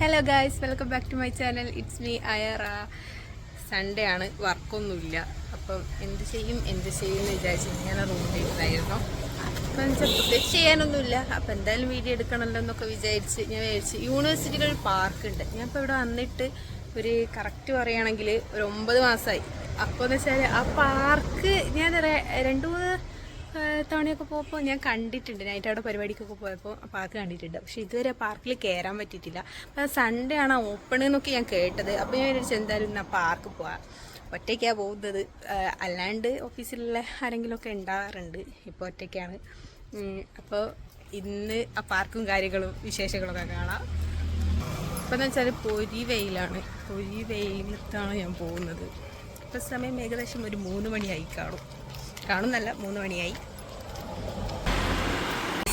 Hello guys welcome back to my channel it's me അയറ Sunday ആണ്. വർക്കൊന്നുമില്ല. അപ്പം എന്ത് ചെയ്യും? എന്ത് ചെയ്യും എന്ന് വിചാരിച്ച് ഞാൻ റൂമിലിരുന്നായിരുന്നു അപ്പം പ്രത്യേകിച്ച് ചെയ്യാനൊന്നുമില്ല. അപ്പം എന്തായാലും വീഡിയോ എടുക്കണമല്ലോ എന്നൊക്കെ വിചാരിച്ച് ഞാൻ വിചാരിച്ച് യൂണിവേഴ്സിറ്റിയിൽ ഒരു പാർക്ക് ഉണ്ട്. ഞാൻ ഇപ്പോൾ ഇവിടെ വന്നിട്ട് ഒരു കറക്റ്റ് പറയുകയാണെങ്കിൽ ഒരു ഒമ്പത് മാസമായി അപ്പോൾ എന്ന് വെച്ചാൽ ആ പാർക്ക് ഞാൻ രണ്ട് മൂന്ന് തവണയൊക്കെ പോയപ്പോൾ ഞാൻ കണ്ടിട്ടുണ്ട്. നൈറ്റ് അവിടെ പരിപാടിക്കൊക്കെ പോയപ്പോൾ പാർക്ക് കണ്ടിട്ടുണ്ട്. പക്ഷേ ഇതുവരെ പാർക്കിൽ കയറാൻ പറ്റിയിട്ടില്ല. അപ്പോൾ സൺഡേ ആണ് ഓപ്പൺ എന്നൊക്കെ ഞാൻ കേട്ടത്. അപ്പോൾ ഞാൻ വിചാരിച്ചു എന്തായാലും ഇന്ന് പാർക്ക് പോവാം. ഒറ്റയ്ക്കാണ് പോകുന്നത്. അല്ലാണ്ട് ഓഫീസിലുള്ള ആരെങ്കിലുമൊക്കെ ഉണ്ടാകാറുണ്ട് ഇപ്പോൾ ഒറ്റയ്ക്കാണ്. അപ്പോൾ ഇന്ന് ആ പാർക്കും കാര്യങ്ങളും വിശേഷങ്ങളൊക്കെ കാണാം. ഇപ്പം എന്ന് വെച്ചാൽ പൊരി വെയിലാണ്. പൊരി വെയിലത്താണ് ഞാൻ പോകുന്നത്. ഇപ്പം സമയം ഏകദേശം ഒരു മൂന്ന് മണിയായി കാണും. കാണുന്നല്ല മൂന്ന് മണിയായി.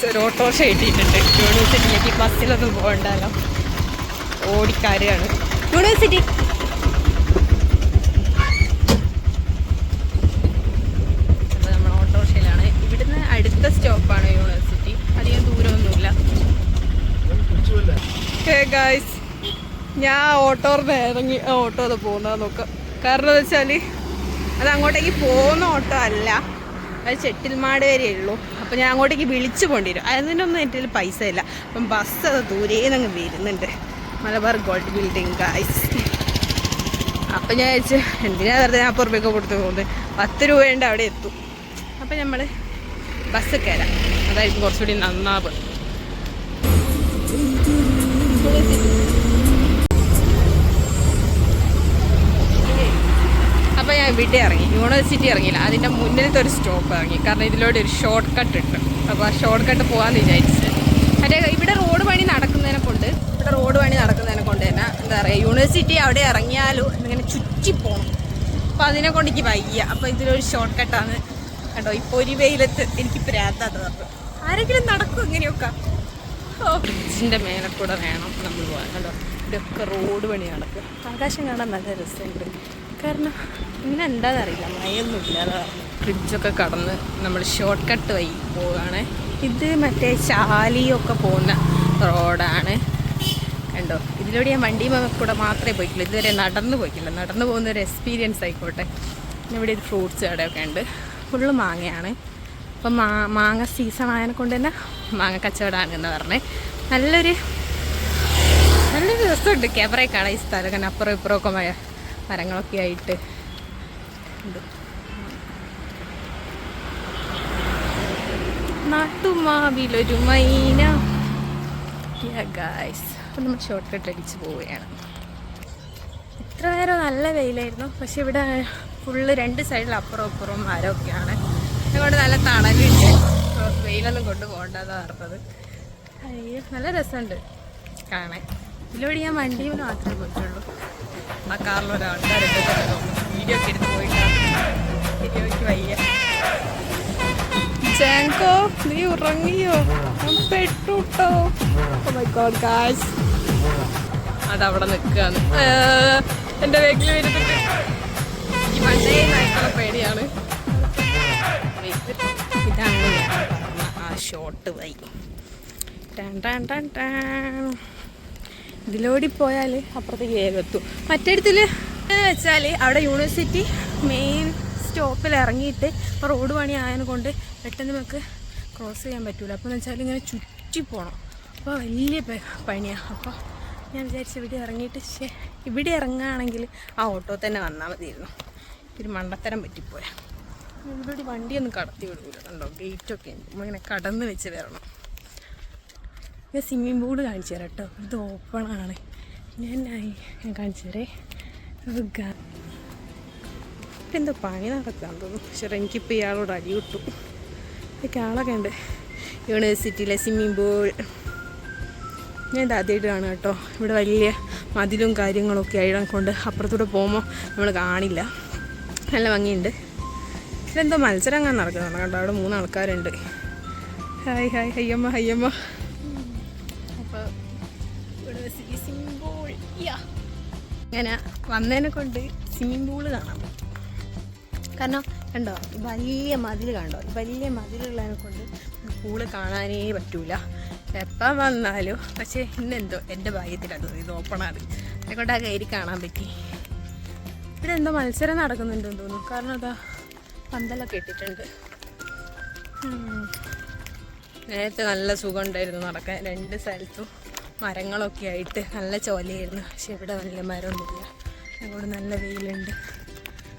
ഒരു ഓട്ടോറിക്ഷ കിട്ടിയിട്ടുണ്ട്. യൂണിവേഴ്സിറ്റിയിലേക്ക് ബസ്സിലൊന്നും പോകണ്ടല്ലോ. ഓടിക്കാരാണ്. യൂണിവേഴ്സിറ്റി. അപ്പോൾ നമ്മൾ ഓട്ടോറിക്ഷയിലാണ്. ഇവിടുന്ന് അടുത്ത സ്റ്റോപ്പാണ് യൂണിവേഴ്സിറ്റി. അധികം ദൂരമൊന്നുമില്ല. ഹേ ഗായ്സ് ഞാൻ ഓട്ടോറിന് ഇറങ്ങി ഓട്ടോ അത് പോകുന്നത് നോക്കാം. കാരണം എന്താ വെച്ചാൽ അത് അങ്ങോട്ടേക്ക് പോകുന്ന ഓട്ടോ അല്ല. അത് ചെട്ടിൽമാട് വരെ ഉള്ളൂ. അപ്പോൾ ഞാൻ അങ്ങോട്ടേക്ക് വിളിച്ചു കൊണ്ടുവരും. വരും അതിനൊന്നും എന്റെ കയ്യിൽ പൈസ ഇല്ല. അപ്പം ബസ് അത് ദൂരേന്നങ്ങ് വരുന്നുണ്ട്. മലബാർ ഗോൾഡ് ബിൽഡിംഗ് ഗായ്സ് അപ്പം ഞാൻ വെച്ച് എന്തിനാ വെറുതെ നാൽപ്പത് റുപ്യൊക്കെ കൊടുത്ത് പോകുന്നത്? പത്ത് രൂപയുണ്ട് അവിടെ എത്തും. അപ്പം നമ്മൾ ബസ് കയറാം അതായിരിക്കും കുറച്ചുകൂടി നന്നാവ് ഇവിടെ ഇറങ്ങി? യൂണിവേഴ്സിറ്റി ഇറങ്ങിയില്ല. അതിന്റെ മുന്നിലത്തെ ഒരു സ്റ്റോപ്പ് ഇറങ്ങി. കാരണം ഇതിലൂടെ ഒരു ഷോർട്ട് കട്ട് ഉണ്ട്. അപ്പോൾ ആ ഷോർട്ട് കട്ട് പോകാമെന്ന് വിചാരിച്ച്. മറ്റേ ഇവിടെ റോഡ് പണി നടക്കുന്നതിനെ കൊണ്ട് ഇവിടെ റോഡ് പണി നടക്കുന്നതിനെ കൊണ്ട് തന്നെ എന്താ പറയുക യൂണിവേഴ്സിറ്റി അവിടെ ഇറങ്ങിയാലും ഇങ്ങനെ ചുറ്റി പോകണം അപ്പോൾ അതിനെ കൊണ്ട് എനിക്ക് വയ്യ. അപ്പോൾ ഇതിലൊരു ഷോർട്ട് കട്ടാണ് കേട്ടോ ഇപ്പോൾ ഒരു വെയിലത്ത് എനിക്ക് പ്രാന്താത് പറഞ്ഞു ആരെങ്കിലും നടക്കും ഇങ്ങനെയൊക്കെ? ഓ ബ്രിഡ്ജിന്റെ മേലെ കൂടെ വേണം നമ്മൾ പോകാൻ കേട്ടോ ഇതൊക്കെ റോഡ് പണി നടക്കും ആകാശം കാണാൻ നല്ല രസമുണ്ട്. കാരണം ഇങ്ങനെ എന്താണെന്നറിയില്ല മഴയൊന്നും ഇല്ലാതെ കാരണം ബ്രിഡ്ജൊക്കെ കടന്ന് നമ്മൾ ഷോർട്ട് കട്ട് വഴി പോവുകയാണ് ഇത് മറ്റേ ചാലിയൊക്കെ പോകുന്ന റോഡാണ്. കണ്ടോ? ഇതിലൂടെ ഞാൻ വണ്ടി കൂടെ മാത്രമേ പോയിട്ടുള്ളൂ. ഇതുവരെ നടന്നു പോയിട്ടില്ല. നടന്നു പോകുന്ന ഒരു എക്സ്പീരിയൻസ് ആയിക്കോട്ടെ. ഇവിടെ ഒരു ഫ്രൂട്ട്സ് കടയൊക്കെ ഉണ്ട്. ഫുള്ള് മാങ്ങയാണ്. അപ്പം മാ മാങ്ങ സീസൺ ആയതിനെ കൊണ്ട് തന്നെ മാങ്ങ കച്ചവടമാണ് എന്ന് പറഞ്ഞേ. നല്ലൊരു നല്ലൊരു രസമുണ്ട്. ക്യാമറയൊക്കെ കാണാം ഈ സ്ഥലം. കാരണം അപ്പുറം ഇപ്പുറമൊക്കെ മഴ മരങ്ങളൊക്കെ ആയിട്ട് ഉണ്ട്. നാട്ടുമാവിലൊരു മൈന ഗായ്സ് അപ്പം നമ്മൾ ഷോർട്ട് കട്ട് അടിച്ച് പോവുകയാണ്. ഇത്ര നേരം നല്ല വെയിലായിരുന്നു. പക്ഷെ ഇവിടെ ഫുള്ള് രണ്ട് സൈഡിൽ അപ്പുറം അപ്പുറം മരമൊക്കെയാണ്. അതുകൊണ്ട് നല്ല തണലുണ്ട്. വെയിലൊന്നും കൊണ്ട് പോകണ്ടെന്ന് പറഞ്ഞത്. അയ്യോ നല്ല രസമുണ്ട് കാണാൻ. ഇതിലൂടെ ഞാൻ വണ്ടിയിൽ മാത്രമേ പോയിട്ടുള്ളൂ. ആ കാറിൽ വീഡിയോ എടുത്ത് പോയിട്ടാണ് നീ ഉറങ്ങിയോ? പെട്ടുട്ടോ. ഗായ്സ് അതവിടെ നിൽക്കുകയാണ് എന്റെ വീട്ടിൽ വരുന്നത് ഈ പണ്ടേ നായിട്ടുള്ള പേടിയാണ്. ഇതാണ് ആ ഷോട്ട് വൈ ഇതിലോടി പോയാൽ അപ്പുറത്തേക്ക് വേഗം എത്തും. മറ്റേടത്തിൽ വെച്ചാൽ അവിടെ യൂണിവേഴ്സിറ്റി മെയിൻ സ്റ്റോപ്പിൽ ഇറങ്ങിയിട്ട് ഇപ്പോൾ റോഡ് പണി ആയതുകൊണ്ട് കൊണ്ട് പെട്ടെന്ന് നമുക്ക് ക്രോസ് ചെയ്യാൻ പറ്റില്ല അപ്പോൾ എന്ന് വെച്ചാൽ ഇങ്ങനെ ചുറ്റി പോകണം അപ്പോൾ വലിയ പണിയാണ് അപ്പോൾ ഞാൻ വിചാരിച്ചു ഇവിടെ ഇറങ്ങിയിട്ട് ശേ ഇവിടെ ഇറങ്ങുകയാണെങ്കിൽ ആ ഓട്ടോ തന്നെ വന്നാൽ മതിയായിരുന്നു. ഒരു മണ്ടത്തരം പറ്റിപ്പോയാ. ഇവിടെ വണ്ടിയൊന്നും കടത്തി വിടൂല. കണ്ടോ? ഗേറ്റൊക്കെ നമ്മളിങ്ങനെ കടന്ന് വെച്ച് വരണം. ഞാൻ സ്വിമ്മിംഗ് പൂൾ കാണിച്ചു തരാം കേട്ടോ. ഇത് ഓപ്പണാണ് ഞാൻ ഞാൻ കാണിച്ചു തരേ. എന്തോ പണി നടക്കാൻ തോന്നുന്നു. പക്ഷേ എനിക്കിപ്പോൾ ഇയാളോട് അടി കിട്ടും ഇതൊക്കെ ആളൊക്കെ ഉണ്ട്. യൂണിവേഴ്സിറ്റിയിലെ സ്വിമ്മിംഗ് പൂൾ. ഞാൻ ഇത് കാണാം കേട്ടോ. ഇവിടെ വലിയ മതിലും കാര്യങ്ങളൊക്കെ ആയിടം കൊണ്ട് അപ്പുറത്തൂടെ പോകുമ്പോൾ നമ്മൾ കാണില്ല. നല്ല ഭംഗിയുണ്ട്. ഇതെന്തോ മത്സരം അങ്ങനെ നടക്കുന്നുണ്ട് കേട്ടോ അവിടെ മൂന്ന് ആൾക്കാരുണ്ട്. ഹായ് ഹായ് ഹയ്യമ്മ ഹയ്യമ്മ. അപ്പോൾ യൂണിവേഴ്സിറ്റി സ്വിമ്മിംഗ് പൂൾ. യാ. അങ്ങനെ വന്നതിനെ കൊണ്ട് സ്വിമ്മിംഗ് പൂൾ കാണാൻ കാരണം കണ്ടോ വലിയ മതിൽ കണ്ടോ വലിയ മതിലുള്ളതിനെ കൊണ്ട് പൂൾ കാണാനേ പറ്റൂല. എപ്പം വന്നാലും പക്ഷേ ഇന്നെന്തോ എന്റെ ഭാഗ്യത്തിലത് ഇത് ഓപ്പണാണ് അതുകൊണ്ട് ആ കയറി കാണാൻ പറ്റി. ഇവിടെ എന്തോ മത്സരം നടക്കുന്നുണ്ടെന്ന് തോന്നുന്നു. കാരണം അതാ പന്തലൊക്കെ ഇട്ടിട്ടുണ്ട്. നേരത്തെ നല്ല സുഖം ഉണ്ടായിരുന്നു നടക്കാൻ രണ്ട് സ്ഥലത്തും. മരങ്ങളൊക്കെ ആയിട്ട് നല്ല ചോലയായിരുന്നു. പക്ഷെ ഇവിടെ നല്ല മരമൊന്നുമില്ല. അതുകൊണ്ട് നല്ല വെയിലുണ്ട്.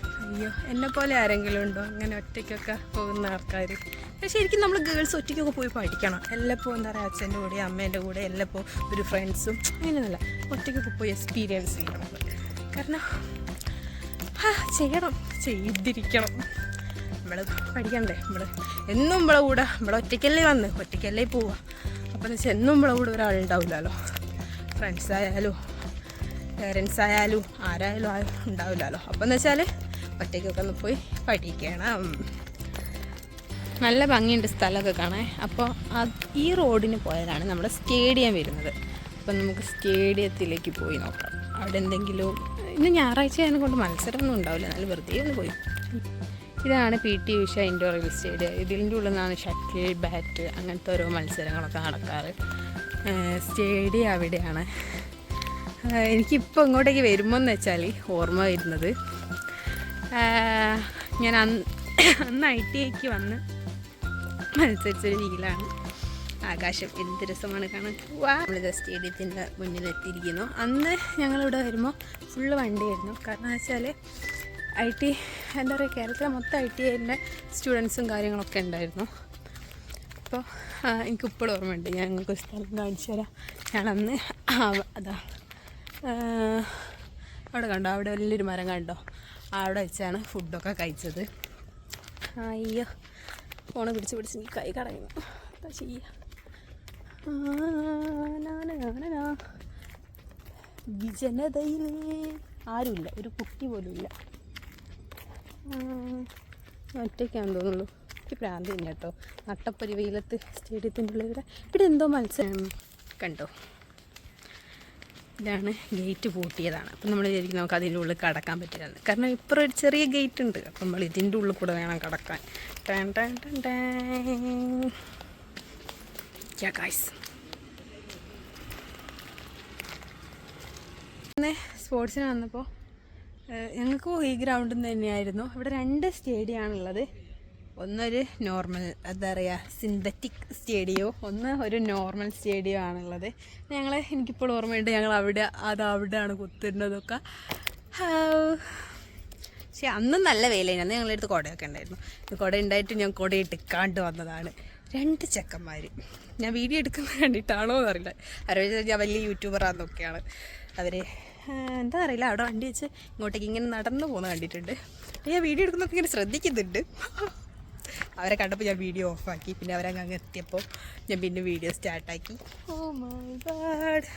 അയ്യോ എന്നെ പോലെ ആരെങ്കിലും ഉണ്ടോ? അങ്ങനെ ഒറ്റയ്ക്കൊക്കെ പോകുന്ന ആൾക്കാർ പക്ഷേ ശരിക്കും നമ്മൾ ഗേൾസ് ഒറ്റയ്ക്കൊക്കെ പോയി പഠിക്കണം. എല്ലപ്പോൾ എന്താ പറയുക അച്ഛന്റെ കൂടെ അമ്മേന്റെ കൂടെ എല്ലപ്പോൾ ഒരു ഫ്രണ്ട്സും അങ്ങനെയൊന്നുമില്ല. ഒറ്റയ്ക്കൊക്കെ പോയി എക്സ്പീരിയൻസ് ചെയ്യണം. കാരണം ചെയ്യണം. ചെയ്തിരിക്കണം. നമ്മൾ പഠിക്കണ്ടേ? നമ്മൾ എന്നും നമ്മളെ കൂടെ. നമ്മൾ ഒറ്റയ്ക്കല്ലേ വന്ന്? ഒറ്റയ്ക്കല്ലേ പോവുക. അപ്പോൾ എന്നും നമ്മളെ കൂടെ ഒരാളുണ്ടാവില്ലല്ലോ ഫ്രണ്ട്സ് ആയാലും പേരൻസ് ആയാലും ആരായാലും ആ- ഉണ്ടാവില്ലല്ലോ. അപ്പം എന്ന് വെച്ചാൽ ഒറ്റയ്ക്കൊക്കെ ഒന്ന് പോയി പഠിക്കണം. നല്ല ഭംഗിയുണ്ട് സ്ഥലമൊക്കെ കാണാൻ. അപ്പോൾ ഈ റോഡിന് പോയതാണ് നമ്മൾ സ്റ്റേഡിയം വരുന്നത്. അപ്പം നമുക്ക് സ്റ്റേഡിയത്തിലേക്ക് പോയി നോക്കാം. അവിടെ എന്തെങ്കിലും ഇന്ന് ഞായറാഴ്ച ആയതിനെ കൊണ്ട് മത്സരമൊന്നും ഉണ്ടാവില്ല. എന്നാലും വെറുതെ ഒന്ന് പോയി. ഇതാണ് P T Usha indoor stadium. ഇതിന്റെ ഉള്ളിൽ നിന്നാണ് ഷട്ടിൽ ബാറ്റ് അങ്ങനത്തെ ഓരോ മത്സരങ്ങളൊക്കെ നടക്കാറ്. സ്റ്റേഡിയം അവിടെയാണ്. എനിക്കിപ്പോൾ ഇങ്ങോട്ടേക്ക് വരുമ്പോൾ എന്ന് വെച്ചാൽ ഓർമ്മ വരുന്നത്. ഞാൻ അന്ന് അന്ന് ഐ ടി ഐക്ക് വന്ന് മത്സരിച്ചൊരു രീതിയിലാണ് ആകാശം എന്ത് രസമാണ് കാണാൻ. വാ സ്റ്റേഡിയത്തിന്റെ മുന്നിലെത്തിയിരിക്കുന്നു. അന്ന് ഞങ്ങളിവിടെ വരുമ്പോൾ ഫുള്ള് വണ്ടിയായിരുന്നു. കാരണം എന്ന് വെച്ചാൽ ഐ ടി എന്താ പറയുക കേരളത്തിലെ മൊത്തം ഐ ടി ഐന്റെ സ്റ്റുഡൻസും കാര്യങ്ങളൊക്കെ ഉണ്ടായിരുന്നു. അപ്പോൾ എനിക്ക് ഇപ്പോഴും ഓർമ്മയുണ്ട്. ഞാൻ നിങ്ങൾക്ക് സ്ഥലം കാണിച്ചു തരാം. അന്ന് അതാ അവിടെ കണ്ടോ? അവിടെ വലിയൊരു മരം കണ്ടോ? അവിടെ വെച്ചാണ് ഫുഡൊക്കെ കഴിച്ചത്. അയ്യോ ഫോണ് പിടിച്ച് പിടിച്ച് എനിക്ക് കൈ കടയുന്നു എന്താ ചെയ്യുക. വിജനതയിലേ ആരുമില്ല. ഒരു കുട്ടി പോലും ഇല്ല ഒറ്റയ്ക്കാന്ന് തോന്നുള്ളൂ എനിക്ക് പ്രാന്തി തന്നെ കേട്ടോ. നട്ടപ്പൊരി വെയിലത്ത് സ്റ്റേഡിയത്തിന്റെ ഉള്ളിൽ ഇവിടെ ഇവിടെ എന്തോ മത്സരം കണ്ടോ? ഇതാണ് ഗേറ്റ് പൂട്ടിയതാണ്. അപ്പം നമ്മൾ വിചാരിക്കും നമുക്ക് അതിന്റെ ഉള്ളിൽ കടക്കാൻ പറ്റില്ല കാരണം ഇപ്പോൾ ഒരു ചെറിയ ഗേറ്റ് ഉണ്ട്. അപ്പം നമ്മൾ ഇതിന്റെ ഉള്ളിൽ കൂടെ വേണം കടക്കാൻ. ടാൻ ടാൻ ടാൻ ടാൻ. സ്പോർട്സിന് വന്നപ്പോൾ ഞങ്ങൾക്കും ഈ ഗ്രൗണ്ടിൽ തന്നെയായിരുന്നു. ഇവിടെ രണ്ട് സ്റ്റേഡിയമാണുള്ളത് ഒന്നൊരു നോർമൽ എന്താ പറയുക സിന്തറ്റിക് സ്റ്റേഡിയോ ഒന്ന് ഒരു നോർമൽ സ്റ്റേഡിയോ ആണുള്ളത്. ഞങ്ങൾ എനിക്കിപ്പോൾ ഓർമ്മയുണ്ട് ഞങ്ങൾ അവിടെ അത് അവിടെയാണ് കുത്തിരുന്നതൊക്കെ. പക്ഷേ അന്ന് നല്ല വെയിലായിരുന്നു. അന്ന് ഞങ്ങളുടെ അടുത്ത് കുടയൊക്കെ ഉണ്ടായിരുന്നു. കുട ഉണ്ടായിട്ട് ഞാൻ കുട എടുക്കാണ്ട് വന്നതാണ്. രണ്ട് ചെക്കന്മാർ ഞാൻ വീഡിയോ എടുക്കുന്നത് കണ്ടിട്ടാണോ എന്നറിയില്ല അറിയില്ല ഞാൻ വലിയ യൂട്യൂബറാന്നൊക്കെയാണ് അവർ എന്താ അറിയില്ല അവിടെ വണ്ടി വെച്ച് ഇങ്ങോട്ടേക്ക് ഇങ്ങനെ നടന്നു പോകുന്ന കണ്ടിട്ടുണ്ട്. ഞാൻ വീഡിയോ എടുക്കുന്നൊക്കെ ഇങ്ങനെ ശ്രദ്ധിക്കുന്നുണ്ട്. അവരെ കണ്ടപ്പോൾ ഞാൻ വീഡിയോ ഓഫാക്കി. പിന്നെ അവരങ്ങ് അങ്ങ് എത്തിയപ്പോൾ ഞാൻ പിന്നെ വീഡിയോ സ്റ്റാർട്ടാക്കി. ഓ മൈ ഗാഡ്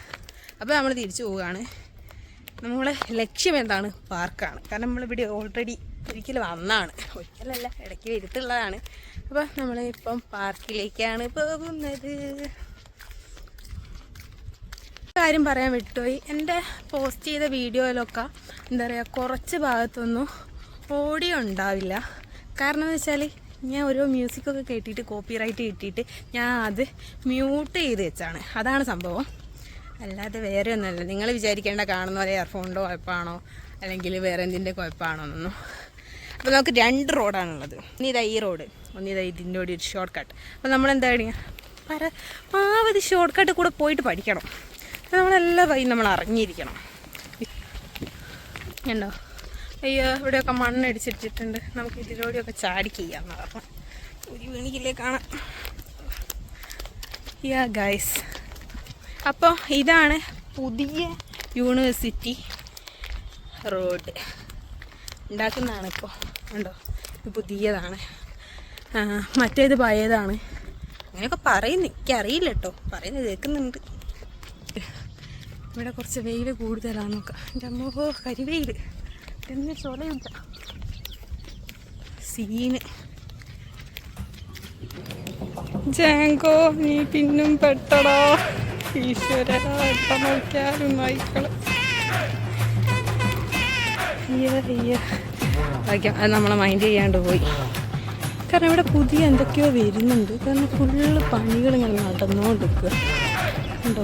അപ്പോൾ നമ്മൾ തിരിച്ചു പോവുകയാണ്. നമ്മളെ ലക്ഷ്യം എന്താണ്? പാർക്കാണ്. കാരണം നമ്മളിവിടെ ഓൾറെഡി ഒരിക്കൽ വന്നാണ്. ഒരിക്കലല്ല ഇടയ്ക്ക് വരുത്തുള്ളതാണ് അപ്പോൾ നമ്മളിപ്പം പാർക്കിലേക്കാണ് പോകുന്നത്. കാര്യം പറയാൻ വിട്ടുപോയി. എന്റെ പോസ്റ്റ് ചെയ്ത വീഡിയോയിലൊക്കെ എന്താ പറയുക കുറച്ച് ഭാഗത്തൊന്നും ഓഡിയോ ഉണ്ടാവില്ല. കാരണം എന്ന് വെച്ചാൽ ഞാൻ ഓരോ മ്യൂസിക്കൊക്കെ കേട്ടിട്ട് കോപ്പി റൈറ്റ് കിട്ടിയിട്ട് ഞാൻ അത് മ്യൂട്ട് ചെയ്ത് വെച്ചാണ്. അതാണ് സംഭവം. അല്ലാതെ വേറെ ഒന്നുമല്ല. നിങ്ങൾ വിചാരിക്കേണ്ട കാണുന്ന പോലെ ഇയർഫോണിന്റെ കുഴപ്പമാണോ? അല്ലെങ്കിൽ വേറെ എന്തിന്റെ കുഴപ്പമാണോ എന്നൊന്നും. അപ്പോൾ നമുക്ക് രണ്ട് റോഡാണുള്ളത് ഇതാ ഈ റോഡ് ഒന്ന് ഇതാ ഇതിന്റെ കൂടി ഒരു ഷോർട്ട് കട്ട് അപ്പോൾ നമ്മൾ എന്താ പര പാവതി ഷോർട്ട് കട്ട് കൂടെ പോയിട്ട് പഠിക്കണം. നമ്മളെല്ലാ വൈ നമ്മൾ അറിഞ്ഞിരിക്കണം ഉണ്ടോ അയ്യോ ഇവിടെയൊക്കെ മണ്ണടിച്ചിട്ടിട്ടുണ്ട്. നമുക്ക് ഇതിലൂടെയൊക്കെ ചാടി ചെയ്യാമെന്ന് പറഞ്ഞു. ഒരു വീണിക്കില്ലേ കാണാം യാ ഗൈസ് അപ്പോൾ ഇതാണ് പുതിയ യൂണിവേഴ്സിറ്റി റോഡ്. ഉണ്ടാക്കുന്നതാണ് ഇപ്പോൾ ഉണ്ടോ പുതിയതാണ്. മറ്റേത് പഴയതാണ്. അങ്ങനെയൊക്കെ പറയുന്നു. എനിക്കറിയില്ല കേട്ടോ. പറയുന്നത് കേൾക്കുന്നുണ്ട്. ഇവിടെ കുറച്ച് വെയിൽ കൂടുതലാണ്. എന്റെ അമ്മോ കരിവെയിൽ എന്ന് ചൊലയില്ല സീന്. ജാങ്കോ നീ പിന്നും പെട്ടടോ. ഈശ്വര അയ്യോ ഭാഗ്യം അത് നമ്മളെ മൈൻഡ് ചെയ്യാണ്ട് പോയി. കാരണം ഇവിടെ പുതിയ എന്തൊക്കെയോ വരുന്നുണ്ട്. കാരണം ഫുള്ള് പണികൾ ഇങ്ങനെ നടന്നുകൊണ്ടിരിക്കുക ഉണ്ടോ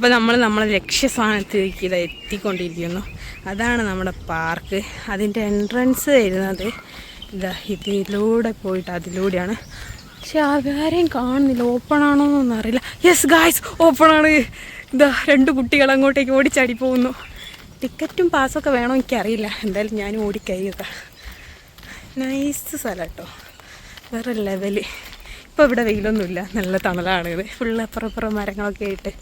അപ്പോൾ നമ്മൾ നമ്മളെ ലക്ഷ്യസ്ഥാനത്തേക്ക് ഇത് എത്തിക്കൊണ്ടിരിക്കുന്നു. അതാണ് നമ്മുടെ പാർക്ക്. അതിന്റെ എൻട്രൻസ് വരുന്നത് ഇതാ ഇതിലൂടെ പോയിട്ട് അതിലൂടെയാണ്. പക്ഷെ ആരെയും കാണുന്നില്ല. ഓപ്പൺ ആണോ എന്നൊന്നും അറിയില്ല. യെസ് ഗായ്സ് ഓപ്പൺ ആണ്. ഇതാ രണ്ട് കുട്ടികൾ അങ്ങോട്ടേക്ക് ഓടിച്ചാടി പോകുന്നു. ടിക്കറ്റും പാസ്സൊക്കെ വേണോ എനിക്കറിയില്ല. എന്തായാലും ഞാൻ ഓടിക്കഴിയുക നൈസ് സ്ഥലം കേട്ടോ. വേറെ ലെവൽ ഇപ്പോൾ ഇവിടെ വെയിലൊന്നുമില്ല. നല്ല തണലാണ് ഫുള്ള് അപ്പുറപ്പുറം മരങ്ങളൊക്കെ ആയിട്ട്.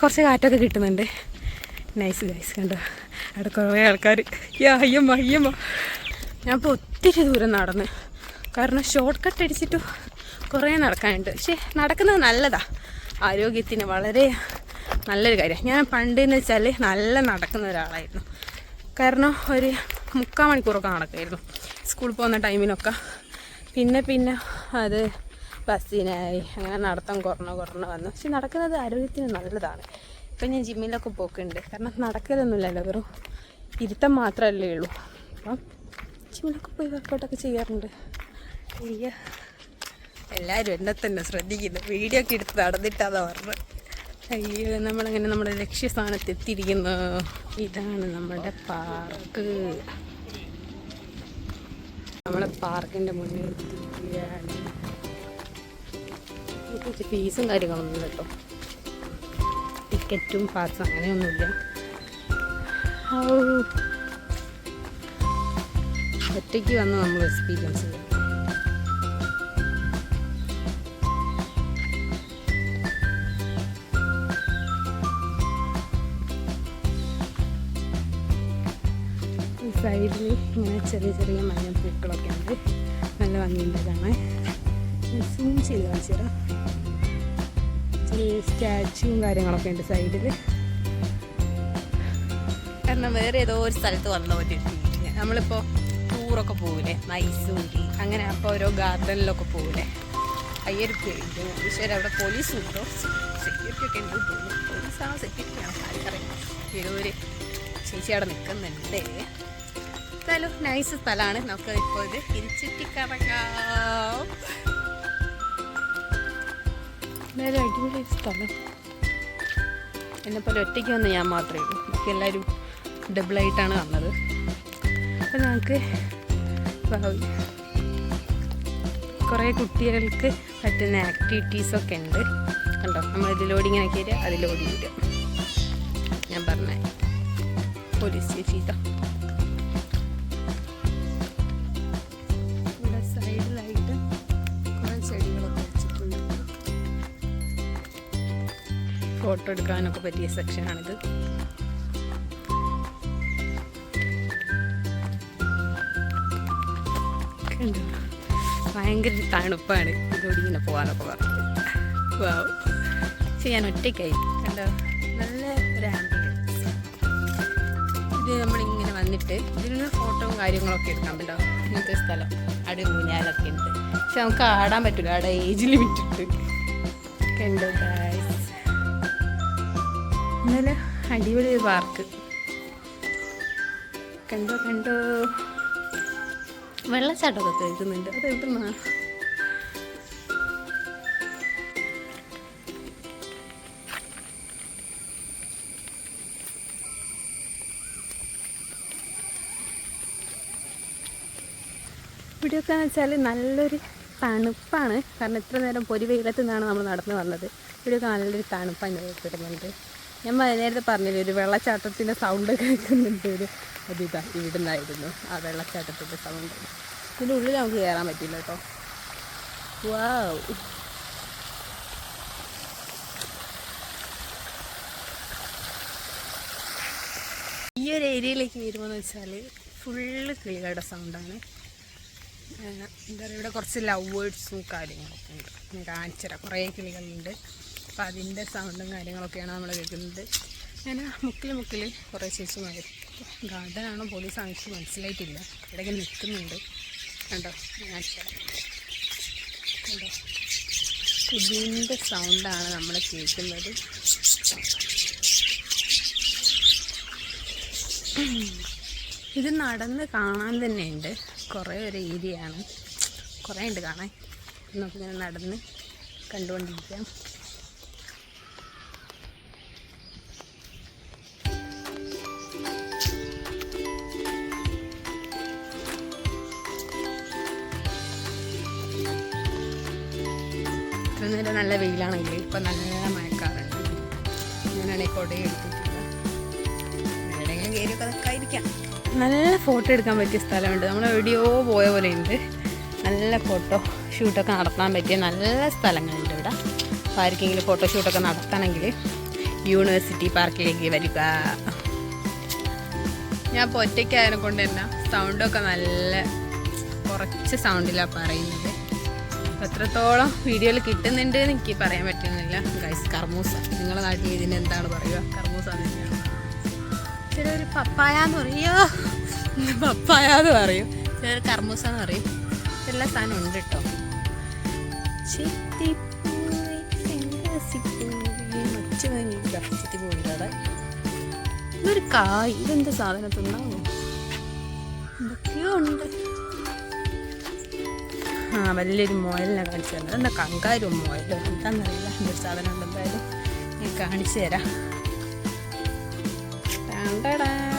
കുറച്ച് കാറ്റൊക്കെ കിട്ടുന്നുണ്ട്. നൈസ് ഗൈസ് കണ്ടോ? അവിടെ കുറേ ആൾക്കാർ യാ അയ്യമ്മ അയ്യമ്മ. ഞാൻ ഇപ്പോൾ ഒത്തിരി ദൂരം നടന്ന്. കാരണം ഷോർട്ട് കട്ട് അടിച്ചിട്ട് കുറേ നടക്കാനുണ്ട്. പക്ഷേ നടക്കുന്നത് നല്ലതാ. ആരോഗ്യത്തിന് വളരെ നല്ലൊരു കാര്യം. ഞാൻ പണ്ട് എന്ന് വെച്ചാൽ നല്ല നടക്കുന്ന ഒരാളായിരുന്നു. കാരണം ഒരു മുക്കാൽ മണിക്കൂറൊക്കെ നടക്കുമായിരുന്നു സ്കൂളിൽ പോകുന്ന ടൈമിനൊക്കെ പിന്നെ പിന്നെ അത് ബസ്സിനായി അങ്ങനെ നടത്തം കുറഞ്ഞ കുറഞ്ഞ വന്നു. പക്ഷെ നടക്കുന്നത് ആരോഗ്യത്തിന് നല്ലതാണ്. ഇപ്പം ഞാൻ ജിമ്മിലൊക്കെ പോക്കുണ്ട്. കാരണം നടക്കലൊന്നുമില്ലല്ലോ. വെറും ഇരുത്തം മാത്രമല്ലേ ഉള്ളൂ. അപ്പം ജിമ്മിലൊക്കെ പോയി വർക്കൗട്ടൊക്കെ ചെയ്യാറുണ്ട്. അയ്യ എല്ലാവരും എന്നെ തന്നെ ശ്രദ്ധിക്കുന്നു. വീഡിയോ ഒക്കെ എടുത്ത് നടന്നിട്ടാതാ പറഞ്ഞത്. അയ്യോ നമ്മളങ്ങനെ നമ്മുടെ ലക്ഷ്യസ്ഥാനത്ത് എത്തിയിരിക്കുന്നു ഇതാണ് നമ്മുടെ പാർക്ക്. നമ്മളെ പാർക്കിന്റെ മുന്നിൽ എത്തിയിരിക്കുകയാണ്. പ്രത്യേകിച്ച് ഫീസും കാര്യങ്ങളൊന്നും കേട്ടോ ടിക്കറ്റും പാസും അങ്ങനെയൊന്നുമില്ല. ഒറ്റയ്ക്ക് വന്ന് നമ്മൾ എക്സ്പീരിയൻസ് സൈഡിൽ ഇങ്ങനെ ചെറിയ ചെറിയ മഞ്ഞ പൂക്കളൊക്കെ ഉണ്ട്. നല്ല ഭംഗിയുണ്ട് കാണാൻ. സൂം ചെയ്ത് കാണിച്ചു ചെറിയ സ്റ്റാച്ചുവും കാര്യങ്ങളൊക്കെ ഉണ്ട് സൈഡിൽ കാരണം വേറെ ഏതോ ഒരു സ്ഥലത്ത് വന്ന പോലെ നമ്മളിപ്പോൾ ടൂറൊക്കെ പോകില്ലേ മൈസൂരി. അങ്ങനെ അപ്പോൾ ഓരോ ഗാർഡനിലൊക്കെ പോകില്ലേ അയ്യൊരു പേടി ഈശ്വര അവിടെ പോലീസ് ഉണ്ടോ? സെക്യൂരിറ്റി ഒക്കെ ഉണ്ട് തോന്നുന്നു. പോലീസാണോ സെക്യൂരിറ്റി ആണോ ആർക്കറിയാം ഏതോ ചേച്ചി അവിടെ നിൽക്കുന്നുണ്ട് എന്തായാലും നൈസ് സ്ഥലമാണ്. നമുക്ക് ഇപ്പോൾ ഇത് തിരിച്ചിട്ടി എന്തായാലും അടിപൊളി സ്ഥലം. എന്നെ പോലെ ഒറ്റയ്ക്ക് വന്ന് ഞാൻ മാത്രമേ ഉള്ളൂ. ബാക്കി എല്ലാവരും ഡബിളായിട്ടാണ് വന്നത്. അപ്പോൾ ഞങ്ങൾക്ക് കുറേ കുട്ടികൾക്ക് പറ്റുന്ന ആക്ടിവിറ്റീസൊക്കെ ഉണ്ട്. കണ്ടോ? നമ്മൾ ഇതിലോടി ഇങ്ങനെ ആക്കിയിട്ട് അതിലോടി വരും ഞാൻ പറഞ്ഞ പോലീസ് ചേച്ചി ഫോട്ടോ എടുക്കാനൊക്കെ പറ്റിയ സെക്ഷനാണിത് ഭയങ്കര തണുപ്പാണ്. ഇതോടെ ഇങ്ങനെ പോകാനൊക്കെ പറഞ്ഞത് വാവ് പക്ഷെ ഞാൻ ഒറ്റയ്ക്കായി. കണ്ടോ? നല്ല ഒരു ആംബിയൻസ് ഇത് നമ്മളിങ്ങനെ വന്നിട്ട് ഇതിന് ഫോട്ടോയും കാര്യങ്ങളൊക്കെ എടുക്കാൻ കണ്ടോ? ഇന്നത്തെ സ്ഥലം. അവിടെ ഊഞ്ഞാലൊക്കെ ഉണ്ട്. പക്ഷെ നമുക്ക് ആടാൻ പറ്റില്ല അവിടെ ഏജ് ലിമിറ്റ് ഉണ്ട്. കണ്ടോ? എന്നാലും അടിപൊളി പാർക്ക്. കണ്ടോ കണ്ടോ? വെള്ളച്ചാട്ടമൊക്കെ കേൾക്കുന്നുണ്ട്. അത് എവിടുന്നാണ് ഇവിടെയൊക്കെ എന്ന് വെച്ചാൽ നല്ലൊരു തണുപ്പാണ്. കാരണം ഇത്ര നേരം പൊരി വെയിലത്ത് നിന്നാണ് നമ്മൾ നടന്നു വന്നത്. ഇവിടെയൊക്കെ നല്ലൊരു തണുപ്പ് അനുഭവപ്പെടുന്നുണ്ട്. ഞാൻ വൈകുന്നേരത്തെ നേരത്തെ പറഞ്ഞില്ലേ ഒരു വെള്ളച്ചാട്ടത്തിന്റെ സൗണ്ട് കേൾക്കുന്നുണ്ട് ഒരു അതിതാ ഇവിടുന്നായിരുന്നു. ആ വെള്ളച്ചാട്ടത്തിന്റെ സൗണ്ട് ഇതിന്റെ ഉള്ളിൽ നമുക്ക് കയറാൻ പറ്റില്ല കേട്ടോ. വാവ് ഈ ഒരു ഏരിയയിലേക്ക് വരുമ്പോൾ എന്ന് വെച്ചാൽ ഫുള്ള് കിളികളുടെ സൗണ്ടാണ് എന്താ പറയുക ഇവിടെ കുറച്ച് ലവ് വേർഡ്സും കാര്യങ്ങളൊക്കെ ഉണ്ട്. കാണിച്ചുതരാം. കുറേ കിളികളുണ്ട്. അപ്പോൾ അതിന്റെ സൗണ്ടും കാര്യങ്ങളൊക്കെയാണ് നമ്മൾ കേൾക്കുന്നത്. ഞാൻ മുക്കിൽ മുക്കിൽ കുറേ ചേച്ചിമാർ ഗാർഡനാണോ പോലീസ് എനിക്ക് മനസ്സിലായിട്ടില്ല. ഇങ്ങനെ നിൽക്കുന്നുണ്ട്. കണ്ടോ? ഞാൻ കണ്ടോ? ഇതിന്റെ സൗണ്ടാണ് നമ്മൾ കേൾക്കുന്നത്. ഇത് നടന്ന് കാണാൻ തന്നെയുണ്ട്. കുറേ ഒരു ഏരിയയാണ്. കുറേ ഉണ്ട് കാണാൻ. നമുക്കിങ്ങനെ നടന്ന് കണ്ടുകൊണ്ടിരിക്കാം. ഫോട്ടോ എടുക്കാൻ പറ്റിയ സ്ഥലമുണ്ട്. നമ്മൾ എവിടെയോ പോയ പോലെ ഉണ്ട് നല്ല ഫോട്ടോ ഷൂട്ടൊക്കെ നടത്താൻ പറ്റിയ നല്ല സ്ഥലങ്ങളുണ്ട് ഇവിടെ. അപ്പോൾ ആർക്കെങ്കിലും ഫോട്ടോഷൂട്ടൊക്കെ നടത്തണമെങ്കിൽ യൂണിവേഴ്സിറ്റി പാർക്കിലേക്ക് വരിക. ഞാൻ ഇപ്പോൾ ഒറ്റയ്ക്കായതിനെ കൊണ്ട് തന്നെ സൗണ്ടൊക്കെ നല്ല കുറച്ച് സൗണ്ടിലാണ് പറയുന്നത്. എത്രത്തോളം വീഡിയോയിൽ കിട്ടുന്നുണ്ട് എന്ന് എനിക്ക് പറയാൻ പറ്റുന്നില്ല. ഗൈസ് കർമൂസ. നിങ്ങളുടെ നാട്ടിൽ ഇതിന് എന്താണ് പറയുക? കർമൂസ തന്നെയാണ്? ചിലർ പപ്പായ എന്ന് പറയോ? പപ്പായ എന്ന് പറയും. ചിലർ കർമ്മൂസ എന്ന് പറയും. എല്ലാ സാധനം ഉണ്ട് കേട്ടോ ഇതൊരു കായ്. ഇതെന്താ സാധനം തിന്നാവോ എന്തൊക്കെയോ ഉണ്ട്. ആ വലിയൊരു മുയലിനെ കാണിച്ചു തന്നത് എന്താ കങ്കാരും മുയലോ? എന്താണെന്നറിയില്ല എന്തൊരു സാധനം ഉണ്ട് എന്തായാലും ഞാൻ കാണിച്ചു തരാം. ടാണ്ടടാ.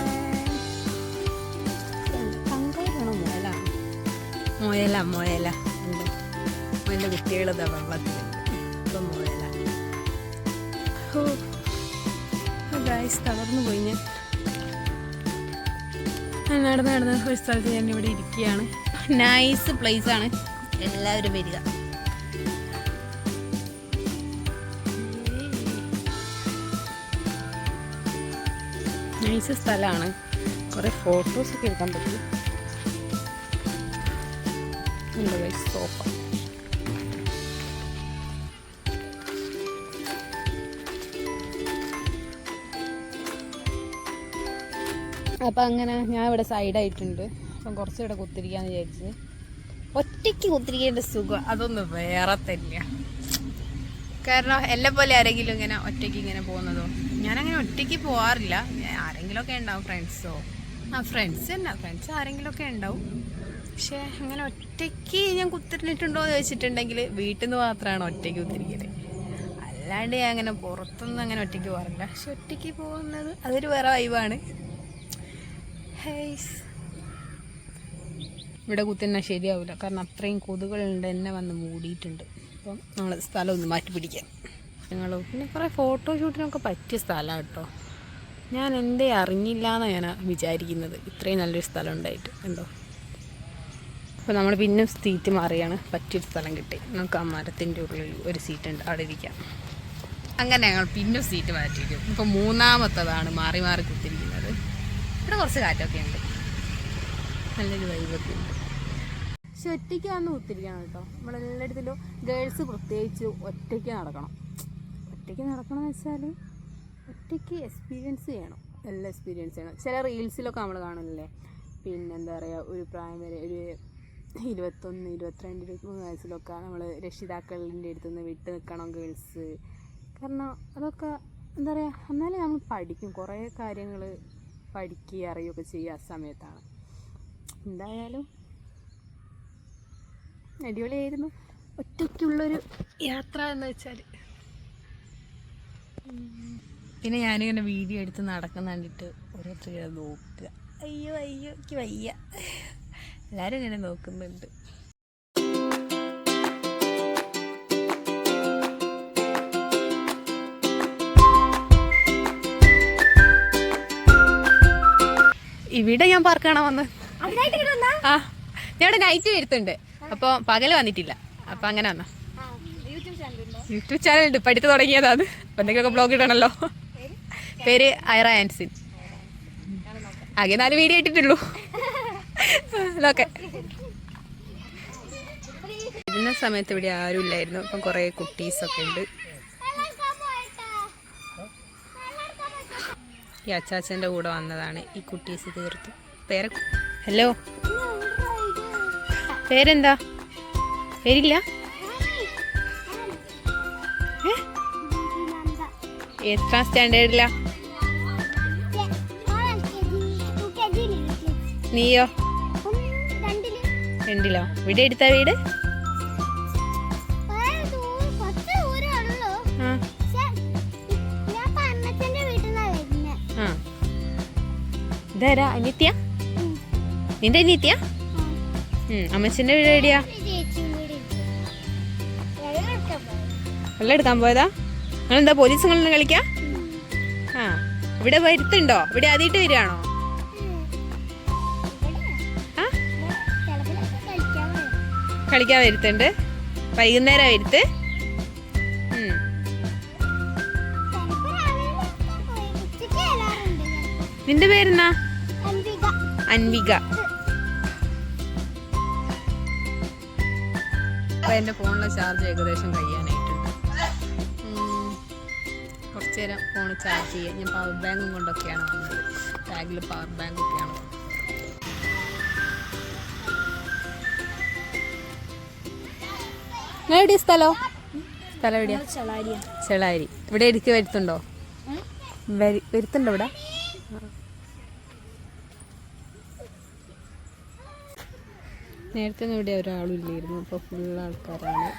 മുയല മുയല. ഉണ്ട് മുയലിന്റെ കുട്ടികളിതാ വെള്ളത്തിലുണ്ട് ഇപ്പം മുയല. ഓ ഗായ്സ് തളർന്നു പോയി ഞാൻ. നടന്ന് നടന്ന് ഒരു സ്ഥലത്ത് ഞാൻ ഇവിടെ ഇരിക്കുകയാണ്. നൈസ് പ്ലേസ് ആണ്. എല്ലാവരും വരിക. നൈസ് സ്ഥലമാണ്. കുറേ ഫോട്ടോസ് ഒക്കെ എടുക്കാൻ പറ്റും. ഉണ്ട് ഗൈസ് സോഫ അപ്പം അങ്ങനെ ഞാൻ ഇവിടെ സൈഡായിട്ടുണ്ട് അപ്പം കുറച്ച് ഇവിടെ കുത്തിരിക്കാന്ന് വിചാരിച്ചത് ഒറ്റയ്ക്ക് കുത്തിരിക്കേണ്ട സുഖം അതൊന്നും വേറെ തന്നെയാ കാരണം എന്നെ പോലെ ആരെങ്കിലും ഇങ്ങനെ ഒറ്റയ്ക്ക് ഇങ്ങനെ പോകുന്നതോ ഞാനങ്ങനെ ഒറ്റയ്ക്ക് പോകാറില്ല ആരെങ്കിലുമൊക്കെ ഉണ്ടാവും ഫ്രണ്ട്സോ ആ ഫ്രണ്ട്സ് തന്നെ ഫ്രണ്ട്സ് ആരെങ്കിലുമൊക്കെ ഉണ്ടാവും പക്ഷേ അങ്ങനെ ഒറ്റയ്ക്ക് ഞാൻ കുത്തിരിഞ്ഞിട്ടുണ്ടോ എന്ന് ചോദിച്ചിട്ടുണ്ടെങ്കിൽ വീട്ടിൽ നിന്ന് മാത്രമാണ് ഒറ്റയ്ക്ക് കുത്തിരിക്കൽ. അല്ലാണ്ട് ഞാൻ അങ്ങനെ പുറത്തൊന്നും അങ്ങനെ ഒറ്റയ്ക്ക് പോകാറില്ല. പക്ഷെ ഒറ്റയ്ക്ക് പോകുന്നത് അതൊരു വേറെ വൈവാണ് ഹേയ്സ്. ഇവിടെ കുത്തിന്നാ ശരിയാവില്ല കാരണം അത്രയും കൊതുകളുണ്ട് എന്നെ വന്ന് മൂടിയിട്ടുണ്ട്. അപ്പം നമ്മൾ സ്ഥലം ഒന്ന് മാറ്റി പിടിക്കാം. നിങ്ങൾ പിന്നെ കുറേ ഫോട്ടോ ഷൂട്ടിനൊക്കെ പറ്റിയ സ്ഥലമാണ് കേട്ടോ. ഞാൻ എന്തേ അറിഞ്ഞില്ല എന്നാണ് ഞാൻ വിചാരിക്കുന്നത്. ഇത്രയും നല്ലൊരു സ്ഥലം ഉണ്ടായിട്ട്. എന്തോ? അപ്പോൾ നമ്മൾ പിന്നെ സീറ്റ് മാറിയാണ്. പറ്റിയൊരു സ്ഥലം കിട്ടി. നമുക്ക് ആ മരത്തിന്റെ ഉള്ളിൽ ഒരു സീറ്റ് ഉണ്ട്. അവിടെ ഇരിക്കാം. അങ്ങനെ ഞങ്ങൾ പിന്നെ സീറ്റ് മാറ്റിയിരിക്കും ഇപ്പോൾ മൂന്നാമത്തതാണ് മാറി മാറി കുത്തിരിക്കുന്നത് ഇവിടെ കുറച്ച് കാറ്റൊക്കെ ഉണ്ട്. നല്ലൊരു വൈബൊക്കെ ഉണ്ട്. പക്ഷെ ഒറ്റയ്ക്ക് വന്ന് കുത്തിരിക്കണം കേട്ടോ നമ്മളെല്ലായിടത്തിലും ഗേൾസ് പ്രത്യേകിച്ച് ഒറ്റയ്ക്ക് നടക്കണം. ഒറ്റയ്ക്ക് നടക്കണം എന്ന് വെച്ചാൽ ഒറ്റയ്ക്ക് എക്സ്പീരിയൻസ് ചെയ്യണം. നല്ല എക്സ്പീരിയൻസ് ചെയ്യണം. ചില റീൽസിലൊക്കെ നമ്മൾ കാണുന്നില്ലേ? പിന്നെന്താ പറയുക ഒരു പ്രായം വരെ ഒരു ഇരുപത്തൊന്ന് ഇരുപത്തിരണ്ട് ഇരുപത്തിമൂന്ന് വയസ്സിലൊക്കെ നമ്മൾ രക്ഷിതാക്കളുടെ അടുത്ത് നിന്ന് വിട്ട് നിൽക്കണം ഗേൾസ്. കാരണം അതൊക്കെ എന്താ പറയുക എന്നാലും നമ്മൾ പഠിക്കും. കുറേ കാര്യങ്ങൾ പഠിക്കുകയും അറിയുകയൊക്കെ ചെയ്യുക ആ സമയത്താണ്. എന്തായാലും അടിപൊളിയായിരുന്നു. ഒറ്റയ്ക്കുള്ളൊരു യാത്ര എന്ന് വെച്ചാൽ പിന്നെ ഞാനിങ്ങനെ വീഡിയോ എടുത്ത് നടക്കുന്ന കണ്ടിട്ട് ഓരോരുത്തർ നോക്കുക. അയ്യോ അയ്യോ എനിക്ക് വയ്യ. എല്ലാവരും ഇങ്ങനെ നോക്കുന്നുണ്ട്. ഇവിടെ ഞാൻ പാർക്ക് കാണാൻ വന്ന്? ആ ഞാൻ നൈറ്റ് വരുത്തുണ്ട്. അപ്പോൾ പകൽ വന്നിട്ടില്ല. അപ്പൊ അങ്ങനെ വന്ന. യൂട്യൂബ് ചാനൽ ഉണ്ട്? പഠിത്തു തുടങ്ങിയതാണ്. അപ്പോൾ എന്തെങ്കിലുമൊക്കെ ബ്ലോഗ് ഇടണല്ലോ. പേര്? ഐറ ആൻസിൻ ആകെ നാല് വീഡിയോ ഇട്ടിട്ടുള്ളൂ. ഓക്കെ ഇരുന്ന സമയത്ത് ഇവിടെ ആരും ഇല്ലായിരുന്നു. അപ്പം കുറേ കുട്ടീസൊക്കെ ഉണ്ട്. ഈ അച്ചാച്ചന്റെ കൂടെ വന്നതാണ്. ഈ കുട്ടീസ് തീർത്തു. പേരെ ഹലോ പേരെന്താ? പേരില്ല? എത്രാം സ്റ്റാൻഡേർഡിലാ? നീയോ? രണ്ടിലോ ഇവിടെ എടുത്ത വീട്? ഇതാരാ? അനിത്യ? നിന്റെ അനിത്യ? അമ്മച്ചന്റെ വീട് എവിടെയാ. വെള്ളം എടുക്കാൻ പോയതാ. നിങ്ങളെന്താ പോലീസുകളിൽ കളിക്കാ? ആ. ഇവിടെ വരുത്തുണ്ടോ? ഇവിടെ ആദ്യമായിട്ട് വരികയാണോ? കളിക്കാൻ വരുത്തുണ്ട് വൈകുന്നേരം വരുത്ത്. നിന്റെ പേരെന്നാ. അൻവിക. എന്റെ ഫോണിലെ ചാർജ് ഏകദേശം കഴിയാനായിട്ടുണ്ട്. കുറച്ചു നേരം ഫോൺ ചാർജ് ചെയ്യാം ഞാൻ പവർ ബാങ്കും കൊണ്ടൊക്കെയാണ് വന്നത്. ബാഗിൽ പവർ ബാങ്ക് എവിടെയാ സ്ഥലം? സ്ഥലം എവിടെയാ? ചെളാരി. ഇവിടെ ഇടുക്കി വരുത്തുണ്ടോ? വരി- വരുത്തുണ്ടോ ഇവിടെ? നേരത്തെ ഇവിടെ ഒരാളില്ലായിരുന്നു അപ്പൊ അപ്പോൾ ഫുൾ ആൾക്കാരാണ്.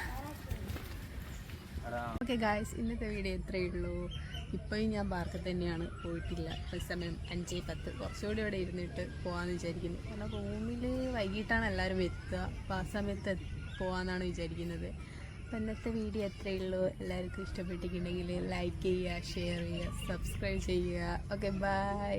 ഓക്കെ ഗായ്സ് ഇന്നത്തെ വീഡിയോ ഇത്രയേ ഉള്ളൂ. ഇപ്പോഴും ഞാൻ ബാർക്ക് തന്നെയാണ് പോയിട്ടില്ല. സമയം അഞ്ച് പത്ത്. കുറച്ചുകൂടി ഇവിടെ ഇരുന്നിട്ട് പോകാമെന്ന് വിചാരിക്കുന്നു. കാരണം റൂമിൽ വൈകിട്ടാണ് എല്ലാവരും എത്തുക. അപ്പോൾ ആ സമയത്ത് പോകാമെന്നാണ് വിചാരിക്കുന്നത്. അപ്പം ഇന്നത്തെ വീഡിയോ എത്രയേ ഉള്ളൂ. എല്ലാവർക്കും ഇഷ്ടപ്പെട്ടിട്ടുണ്ടെങ്കിൽ ലൈക്ക് ചെയ്യുക ഷെയർ ചെയ്യുക സബ്സ്ക്രൈബ് ചെയ്യുക. Okay bye